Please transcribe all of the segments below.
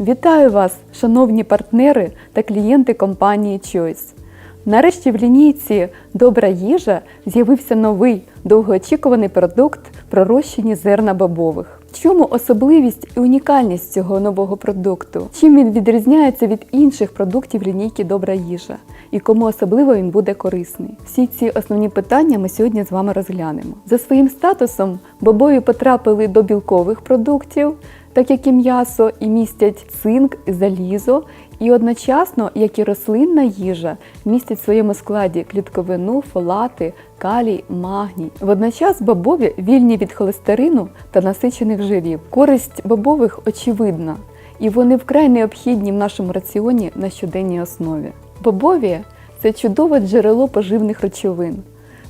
Вітаю вас, шановні партнери та клієнти компанії Choice. Нарешті в лінійці Добра їжа з'явився новий довгоочікуваний продукт пророщені зерна бобових. Чому особливість і унікальність цього нового продукту? Чим він відрізняється від інших продуктів лінійки Добра їжа? І кому особливо він буде корисний? Всі ці основні питання ми сьогодні з вами розглянемо. За своїм статусом бобові потрапили до білкових продуктів, так як і м'ясо, і містять цинк, залізо, і одночасно, як і рослинна їжа, містять в своєму складі клітковину, фолати, калій, магній. Водночас бобові вільні від холестерину та насичених жирів. Користь бобових очевидна, і вони вкрай необхідні в нашому раціоні на щоденній основі. Бобові це чудове джерело поживних речовин.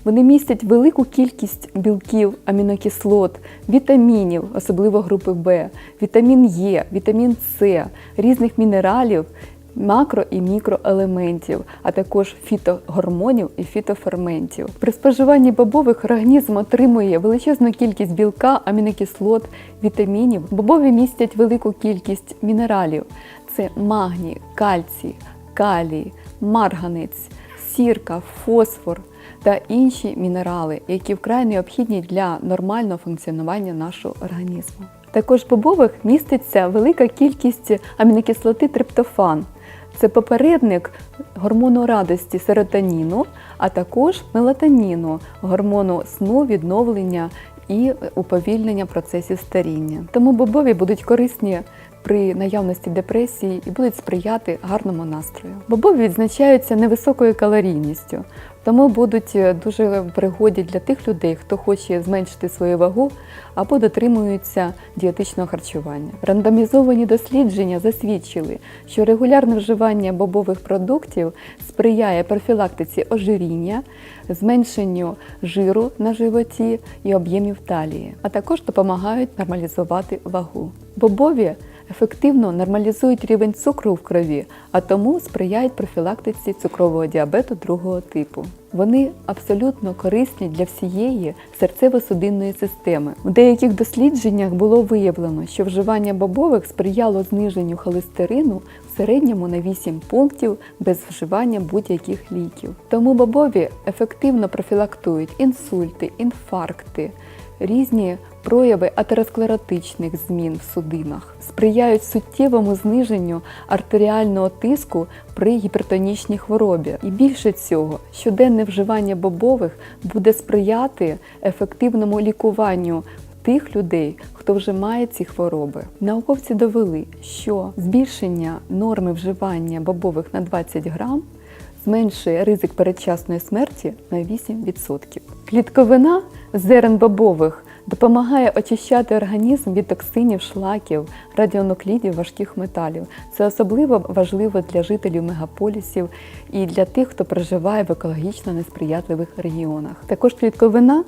Вони містять велику кількість білків, амінокислот, вітамінів, особливо групи В, вітамін Е, вітамін С, різних мінералів, макро і мікроелементів, а також фітогормонів і фітоферментів. При споживанні бобових організм отримує величезну кількість білка, амінокислот, вітамінів. Бобові містять велику кількість мінералів: це магній, кальцій, калій, марганець, сірка, фосфор та інші мінерали, які вкрай необхідні для нормального функціонування нашого організму. Також в бобових міститься велика кількість амінокислоти триптофан. Це попередник гормону радості серотоніну, а також мелатоніну, гормону сну, відновлення і уповільнення процесів старіння. Тому бобові будуть корисні при наявності депресії і будуть сприяти гарному настрою. Бобові відзначаються невисокою калорійністю, тому будуть дуже в пригоді для тих людей, хто хоче зменшити свою вагу або дотримуються дієтичного харчування. Рандомізовані дослідження засвідчили, що регулярне вживання бобових продуктів сприяє профілактиці ожиріння, зменшенню жиру на животі і об'ємів талії, а також допомагають нормалізувати вагу. Бобові ефективно нормалізують рівень цукру в крові, а тому сприяють профілактиці цукрового діабету другого типу. Вони абсолютно корисні для всієї серцево-судинної системи. У деяких дослідженнях було виявлено, що вживання бобових сприяло зниженню холестерину в середньому на 8 пунктів без вживання будь-яких ліків. Тому бобові ефективно профілактують інсульти, інфаркти, різні прояви атеросклеротичних змін в судинах, сприяють суттєвому зниженню артеріального тиску при гіпертонічній хворобі. І більше цього, щоденне вживання бобових буде сприяти ефективному лікуванню тих людей, хто вже має ці хвороби. Науковці довели, що збільшення норми вживання бобових на 20 грам зменшує ризик передчасної смерті на 8%. Клітковина зерен бобових допомагає очищати організм від токсинів, шлаків, радіонуклідів, важких металів. Це особливо важливо для жителів мегаполісів і для тих, хто проживає в екологічно несприятливих регіонах. Також клітковина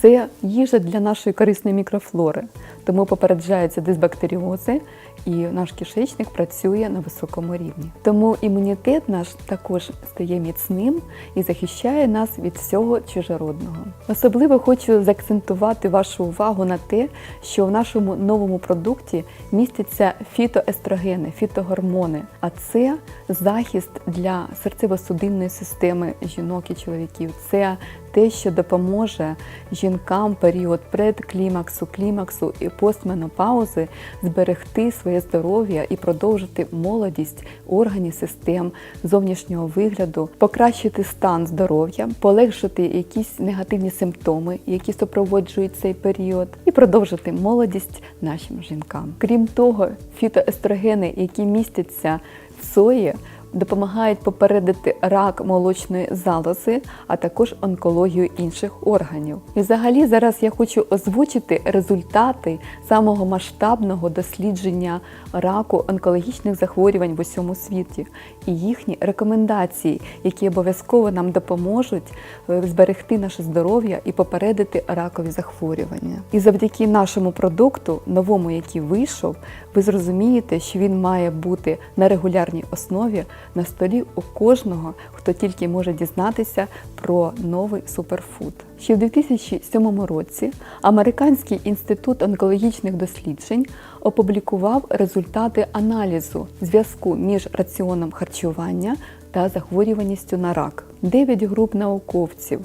це їжа для нашої корисної мікрофлори, тому попереджаються дисбактеріози, і наш кишечник працює на високому рівні. Тому імунітет наш також стає міцним і захищає нас від всього чужородного. Особливо хочу заакцентувати вашу увагу на те, що в нашому новому продукті містяться фітоестрогени, фітогормони, а це захист для серцево-судинної системи жінок і чоловіків. Це те, що допоможе жінкам період предклімаксу, клімаксу і постменопаузи зберегти своє здоров'я і продовжити молодість органів, систем зовнішнього вигляду, покращити стан здоров'я, полегшити якісь негативні симптоми, які супроводжують цей період, і продовжити молодість нашим жінкам. Крім того, фітоестрогени, які містяться в сої, допомагають попередити рак молочної залози, а також онкологію інших органів. І взагалі зараз я хочу озвучити результати самого масштабного дослідження раку онкологічних захворювань в усьому світі і їхні рекомендації, які обов'язково нам допоможуть е, зберегти наше здоров'я і попередити ракові захворювання. І завдяки нашому продукту, новому, який вийшов, ви зрозумієте, що він має бути на регулярній основі на столі у кожного, хто тільки може дізнатися про новий суперфуд. Ще в 2007 році Американський інститут онкологічних досліджень опублікував результати аналізу зв'язку між раціоном харчування та захворюваністю на рак. Дев'ять груп науковців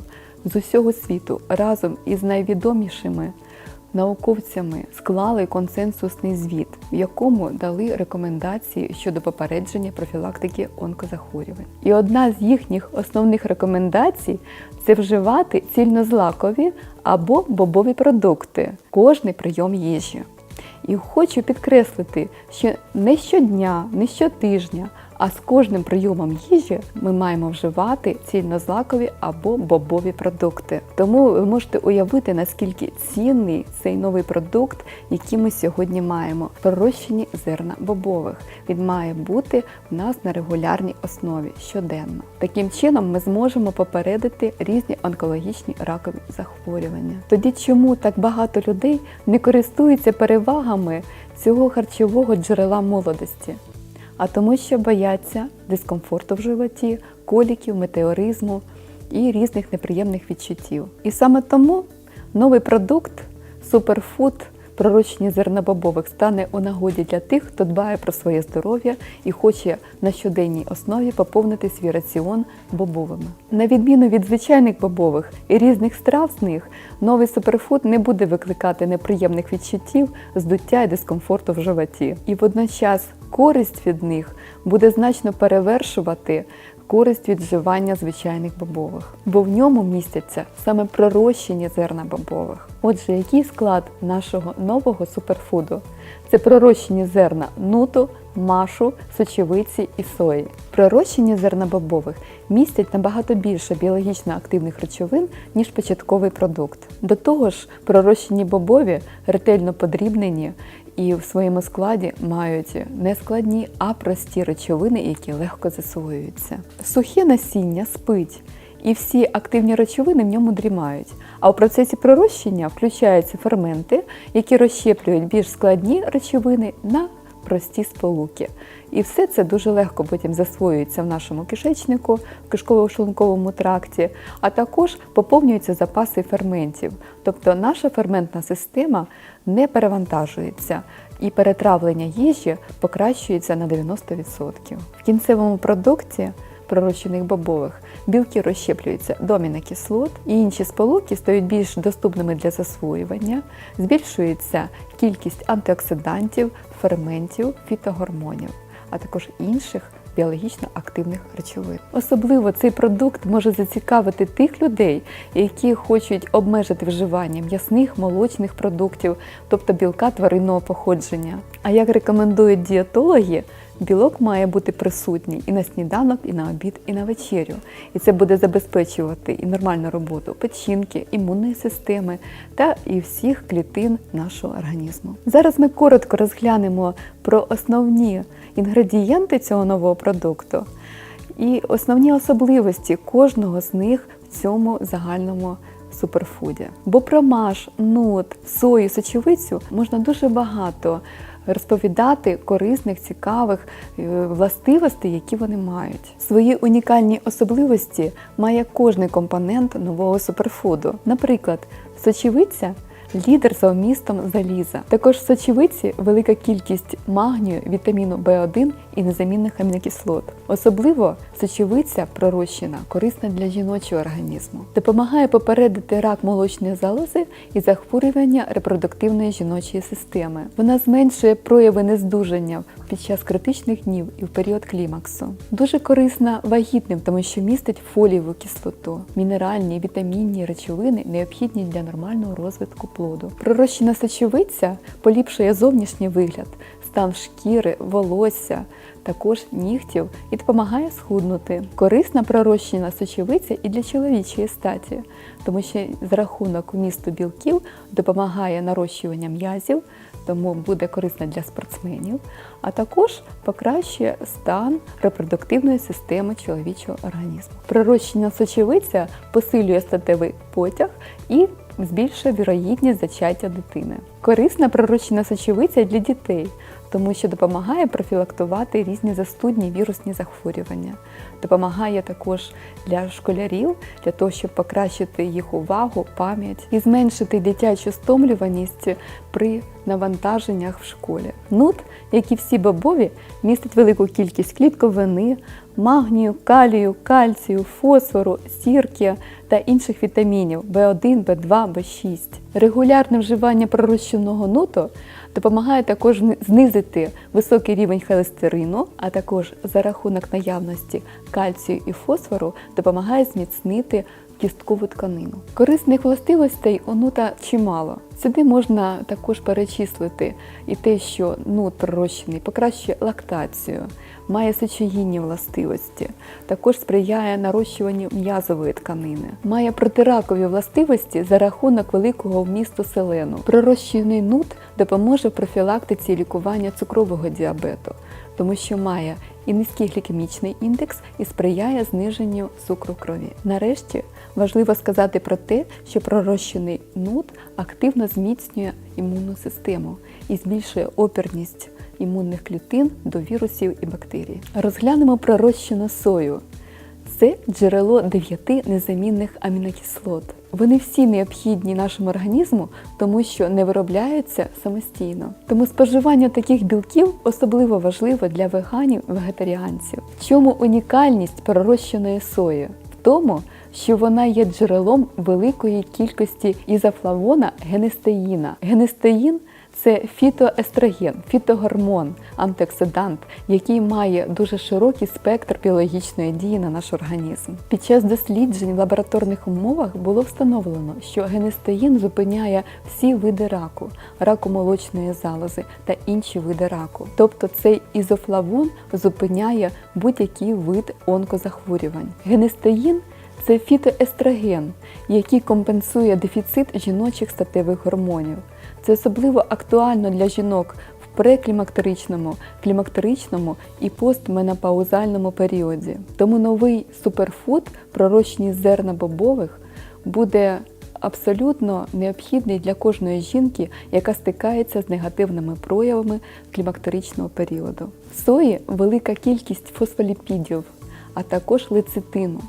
з усього світу разом із найвідомішими науковцями склали консенсусний звіт, в якому дали рекомендації щодо попередження профілактики онкозахворювань. І одна з їхніх основних рекомендацій це вживати цільнозлакові або бобові продукти кожний прийом їжі. І хочу підкреслити, що не щодня, не щотижня, а з кожним прийомом їжі ми маємо вживати цільнозлакові або бобові продукти. Тому ви можете уявити, наскільки цінний цей новий продукт, який ми сьогодні маємо. Пророщені зерна бобових. Він має бути в нас на регулярній основі щоденно. Таким чином ми зможемо попередити різні онкологічні ракові захворювання. Тоді чому так багато людей не користуються перевагами цього харчового джерела молодості? А тому, що бояться дискомфорту в животі, коліків, метеоризму і різних неприємних відчуттів. І саме тому новий продукт суперфуд пророчені зернобобових стане у нагоді для тих, хто дбає про своє здоров'я і хоче на щоденній основі поповнити свій раціон бобовими. На відміну від звичайних бобових і різних страв з них, новий суперфуд не буде викликати неприємних відчуттів, здуття і дискомфорту в животі. І водночас користь від них буде значно перевершувати користь від вживання звичайних бобових, бо в ньому містяться саме пророщені зерна бобових. Отже, який склад нашого нового суперфуду? Це пророщені зерна нуту, машу, сочевиці і сої. Пророщені зерна бобових містять набагато більше біологічно активних речовин, ніж початковий продукт. До того ж, пророщені бобові ретельно подрібнені і в своєму складі мають не складні, а прості речовини, які легко засвоюються. Сухе насіння спить. І всі активні речовини в ньому дрімають. А у процесі пророщення включаються ферменти, які розщеплюють більш складні речовини на прості сполуки. І все це дуже легко потім засвоюється в нашому кишечнику, в кишково-шлунковому тракті, а також поповнюються запаси ферментів. Тобто наша ферментна система не перевантажується і перетравлення їжі покращується на 90%. В кінцевому продукті пророщених бобових білки розщеплюються до амінокислот, і інші сполуки стають більш доступними для засвоювання, збільшується кількість антиоксидантів, ферментів, фітогормонів, а також інших біологічно активних речовин. Особливо цей продукт може зацікавити тих людей, які хочуть обмежити вживання м'ясних, молочних продуктів, тобто білка тваринного походження. А як рекомендують дієтологи, Білок має бути присутній і на сніданок, і на обід, і на вечерю. І це буде забезпечувати і нормальну роботу печінки, імунної системи та і всіх клітин нашого організму. Зараз ми коротко розглянемо про основні інгредієнти цього нового продукту і основні особливості кожного з них в цьому загальному суперфуді. Бо про маш, нут, сою, сочевицю можна дуже багато розповідати корисних, цікавих е, властивостей, які вони мають. Свої унікальні особливості має кожний компонент нового суперфуду. Наприклад, сочевиця лідер за вмістом заліза. Також в сочевиці велика кількість магнію, вітаміну В1 і незамінних амінокислот. Особливо сочевиця пророщена, корисна для жіночого організму, допомагає попередити рак молочної залози і захворювання репродуктивної жіночої системи. Вона зменшує прояви нездужання під час критичних днів і в період клімаксу. Дуже корисна вагітним, тому що містить фолієву кислоту, мінеральні, вітамінні речовини необхідні для нормального розвитку плоду. Пророщена сочевиця поліпшує зовнішній вигляд, стан шкіри, волосся, також нігтів і допомагає схуднути. Корисна пророщена сочевиця і для чоловічої статі, тому що за рахунок вмісту білків допомагає нарощуванню м'язів, тому буде корисна для спортсменів, а також покращує стан репродуктивної системи чоловічого організму. Пророщена сочевиця посилює статевий потяг і збільшує вірогідність зачаття дитини. Корисна пророчена сочевиця для дітей тому що допомагає профілактувати різні застудні вірусні захворювання. Допомагає також для школярів для того, щоб покращити їх увагу, пам'ять і зменшити дитячу стомлюваність при навантаженнях в школі. Нут, як і всі бобові, містить велику кількість клітковини, магнію, калію, кальцію, фосфору, сірки та інших вітамінів В1, В2, В6. Регулярне вживання пророщеного нуту допомагає також знизити високий рівень холестерину, а також за рахунок наявності кальцію і фосфору допомагає зміцнити кісткову тканину. Корисних властивостей у нута чимало. Сюди можна також перечислити і те, що нут пророщений покращує лактацію, має сечогінні властивості, також сприяє нарощуванню м'язової тканини, має протиракові властивості за рахунок великого вмісту селену. Пророщений нут допоможе в профілактиці лікування цукрового діабету, тому що має і низький глікемічний індекс і сприяє зниженню цукру крові. Нарешті важливо сказати про те, що пророщений нут активно зміцнює імунну систему і збільшує опірність імунних клітин до вірусів і бактерій. Розглянемо пророщену сою. Це джерело дев'яти незамінних амінокислот. Вони всі необхідні нашому організму, тому що не виробляються самостійно. Тому споживання таких білків особливо важливо для веганів вегетаріанців. В чому унікальність пророщеної сої? Тому, що вона є джерелом великої кількості ізофлавона генестеїна. Генестеїн це фітоестроген, фітогормон, антиоксидант, який має дуже широкий спектр біологічної дії на наш організм. Під час досліджень в лабораторних умовах було встановлено, що генестеїн зупиняє всі види раку, раку молочної залози та інші види раку. Тобто цей ізофлавон зупиняє будь-який вид онкозахворювань. Генестеїн це фітоестроген, який компенсує дефіцит жіночих статевих гормонів. Це особливо актуально для жінок в преклімактеричному, клімактеричному і постменопаузальному періоді. Тому новий суперфуд, пророщені з зерна бобових, буде абсолютно необхідний для кожної жінки, яка стикається з негативними проявами клімактеричного періоду. В сої велика кількість фосфоліпідів, а також лецитину.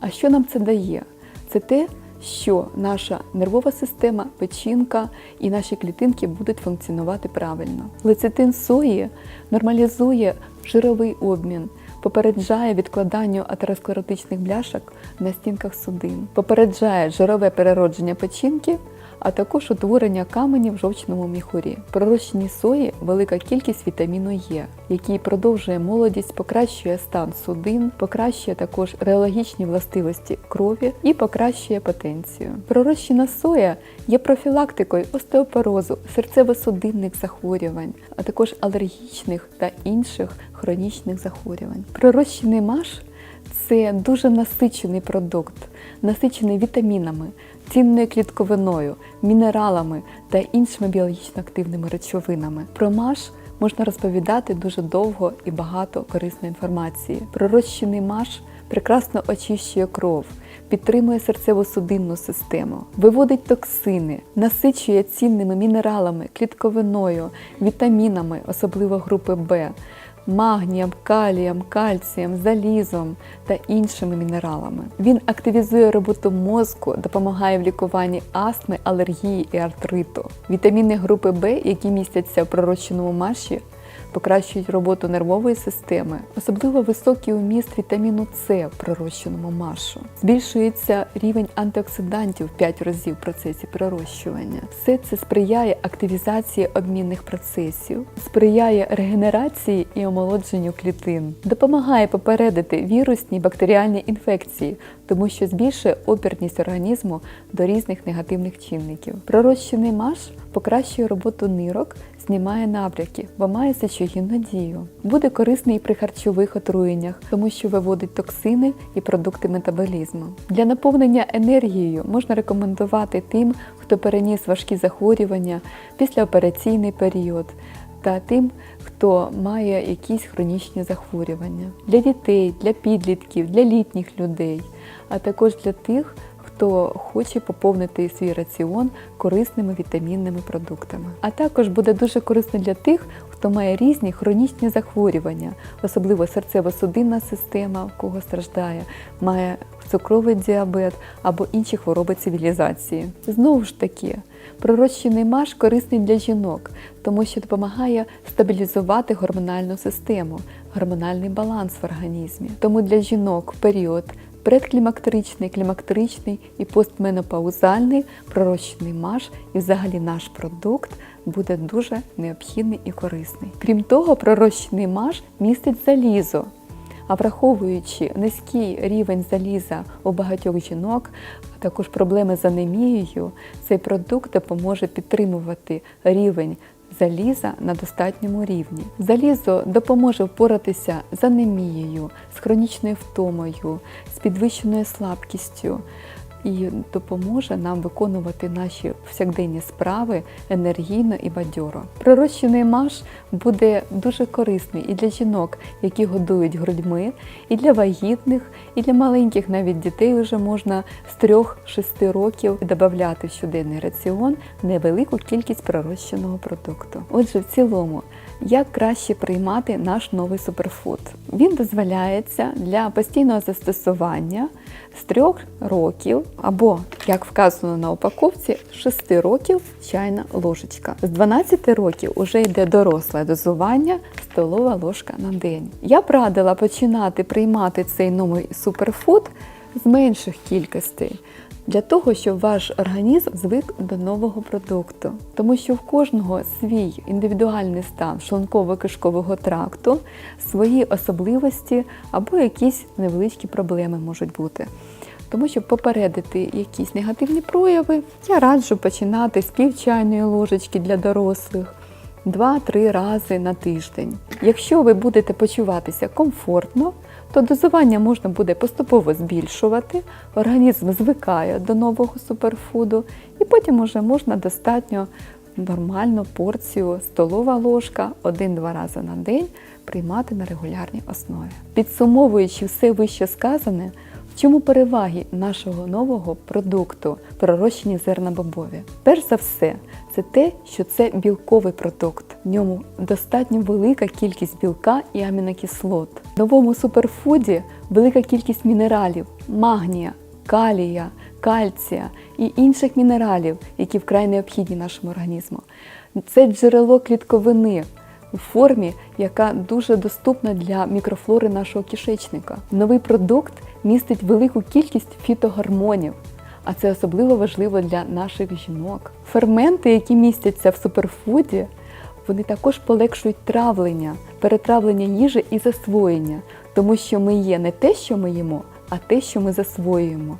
А що нам це дає? Це те, що наша нервова система, печінка і наші клітинки будуть функціонувати правильно. Лецитин сої нормалізує жировий обмін, попереджає відкладанню атеросклеротичних бляшок на стінках судин, попереджає жирове переродження печінки, а також утворення каменів в жовчному міхурі. В пророщеній сої велика кількість вітаміну Е, який продовжує молодість, покращує стан судин, покращує також реологічні властивості крові і покращує потенцію. Пророщена соя є профілактикою остеопорозу, серцево-судинних захворювань, а також алергічних та інших хронічних захворювань. Пророщений маш це дуже насичений продукт, насичений вітамінами, цінною клітковиною, мінералами та іншими біологічно активними речовинами. Про маш можна розповідати дуже довго і багато корисної інформації. Пророщений маш прекрасно очищує кров, підтримує серцево-судинну систему, виводить токсини, насичує цінними мінералами, клітковиною, вітамінами, особливо групи Б магнієм, калієм, кальцієм, залізом та іншими мінералами. Він активізує роботу мозку, допомагає в лікуванні астми, алергії і артриту. Вітаміни групи Б, які містяться в пророщеному маші, покращують роботу нервової системи, особливо високий уміст вітаміну С в пророщеному машу. Збільшується рівень антиоксидантів в 5 разів в процесі пророщування. Все це сприяє активізації обмінних процесів, сприяє регенерації і омолодженню клітин, допомагає попередити вірусні і бактеріальні інфекції, тому що збільшує опірність організму до різних негативних чинників. Пророщений маш покращує роботу нирок, знімає набряки, бо має сечогінну дію. Буде корисний і при харчових отруєннях, тому що виводить токсини і продукти метаболізму. Для наповнення енергією можна рекомендувати тим, хто переніс важкі захворювання післяопераційний період. Та тим, хто має якісь хронічні захворювання для дітей, для підлітків, для літніх людей, а також для тих, хто хоче поповнити свій раціон корисними вітамінними продуктами. А також буде дуже корисно для тих, хто має різні хронічні захворювання, особливо серцево-судинна система, в кого страждає, має цукровий діабет або інші хвороби цивілізації. Знову ж таки, пророщений маш корисний для жінок, тому що допомагає стабілізувати гормональну систему, гормональний баланс в організмі. Тому для жінок в період предклімактеричний, клімактеричний і постменопаузальний пророщений маш і взагалі наш продукт буде дуже необхідний і корисний. Крім того, пророщений маш містить залізо. А враховуючи низький рівень заліза у багатьох жінок, а також проблеми з анемією, цей продукт допоможе підтримувати рівень заліза на достатньому рівні. Залізо допоможе впоратися з анемією, з хронічною втомою, з підвищеною слабкістю і допоможе нам виконувати наші повсякденні справи енергійно і бадьоро. Пророщений маш буде дуже корисний і для жінок, які годують грудьми, і для вагітних, і для маленьких навіть дітей вже можна з 3-6 років додати в щоденний раціон невелику кількість пророщеного продукту. Отже, в цілому, як краще приймати наш новий суперфуд? Він дозволяється для постійного застосування з 3 років або, як вказано на упаковці, з 6 років чайна ложечка. З 12 років вже йде доросле дозування столова ложка на день. Я б радила починати приймати цей новий суперфуд з менших кількостей. Для того, щоб ваш організм звик до нового продукту, тому що в кожного свій індивідуальний стан шлунково-кишкового тракту, свої особливості або якісь невеличкі проблеми можуть бути. Тому щоб попередити якісь негативні прояви, я раджу починати з пів чайної ложечки для дорослих 2-3 рази на тиждень. Якщо ви будете почуватися комфортно, то дозування можна буде поступово збільшувати, організм звикає до нового суперфуду, і потім уже можна достатньо нормальну порцію столова ложка 1-2 рази на день приймати на регулярній основі. Підсумовуючи все вище сказане, чому переваги нашого нового продукту пророщені зернобобові? Перш за все, це те, що це білковий продукт. В ньому достатньо велика кількість білка і амінокислот. В новому суперфуді велика кількість мінералів, магнія, калія, кальція і інших мінералів, які вкрай необхідні нашому організму. Це джерело клітковини в формі, яка дуже доступна для мікрофлори нашого кишечника. Новий продукт містить велику кількість фітогормонів, а це особливо важливо для наших жінок. Ферменти, які містяться в суперфуді, вони також полегшують травлення, перетравлення їжі і засвоєння, тому що ми є не те, що ми їмо, а те, що ми засвоюємо.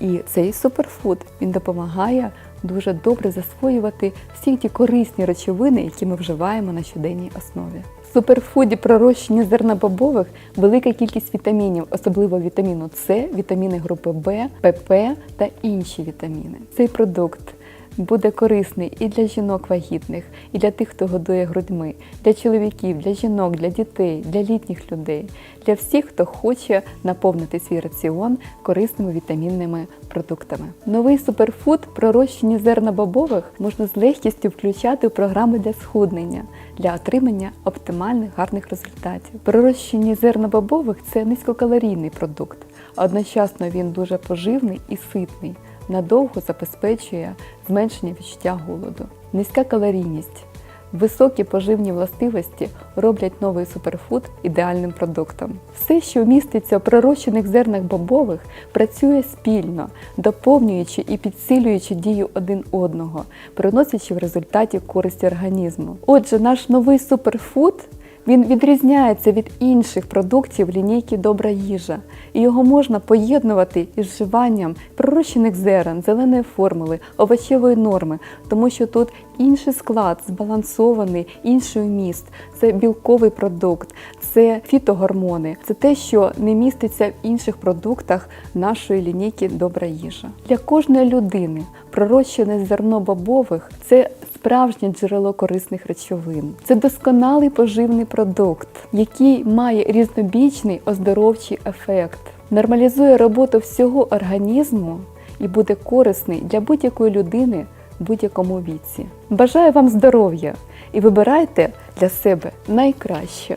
І цей суперфуд він допомагає дуже добре засвоювати всі ті корисні речовини, які ми вживаємо на щоденній основі. В суперфуді пророщені зернобобових велика кількість вітамінів, особливо вітаміну С, вітаміни групи В, ПП та інші вітаміни. Цей продукт буде корисний і для жінок вагітних, і для тих, хто годує грудьми, для чоловіків, для жінок, для дітей, для літніх людей, для всіх, хто хоче наповнити свій раціон корисними вітамінними продуктами. Новий суперфуд пророщені зерна бобових можна з легкістю включати у програми для схуднення для отримання оптимальних гарних результатів. Пророщені зерна бобових це низькокалорійний продукт, одночасно він дуже поживний і ситний надовго забезпечує зменшення відчуття голоду. Низька калорійність, високі поживні властивості роблять новий суперфуд ідеальним продуктом. Все, що міститься у пророщених зернах бобових, працює спільно, доповнюючи і підсилюючи дію один одного, приносячи в результаті користь організму. Отже, наш новий суперфуд він відрізняється від інших продуктів лінійки Добра їжа, і його можна поєднувати із вживанням пророщених зерен, зеленої формули, овочевої норми, тому що тут інший склад, збалансований, інший вміст. Це білковий продукт, це фітогормони, це те, що не міститься в інших продуктах нашої лінійки Добра їжа. Для кожної людини пророщене зерно бобових це справжнє джерело корисних речовин. Це досконалий поживний продукт, який має різнобічний оздоровчий ефект, нормалізує роботу всього організму і буде корисний для будь-якої людини в будь-якому віці. Бажаю вам здоров'я і вибирайте для себе найкраще.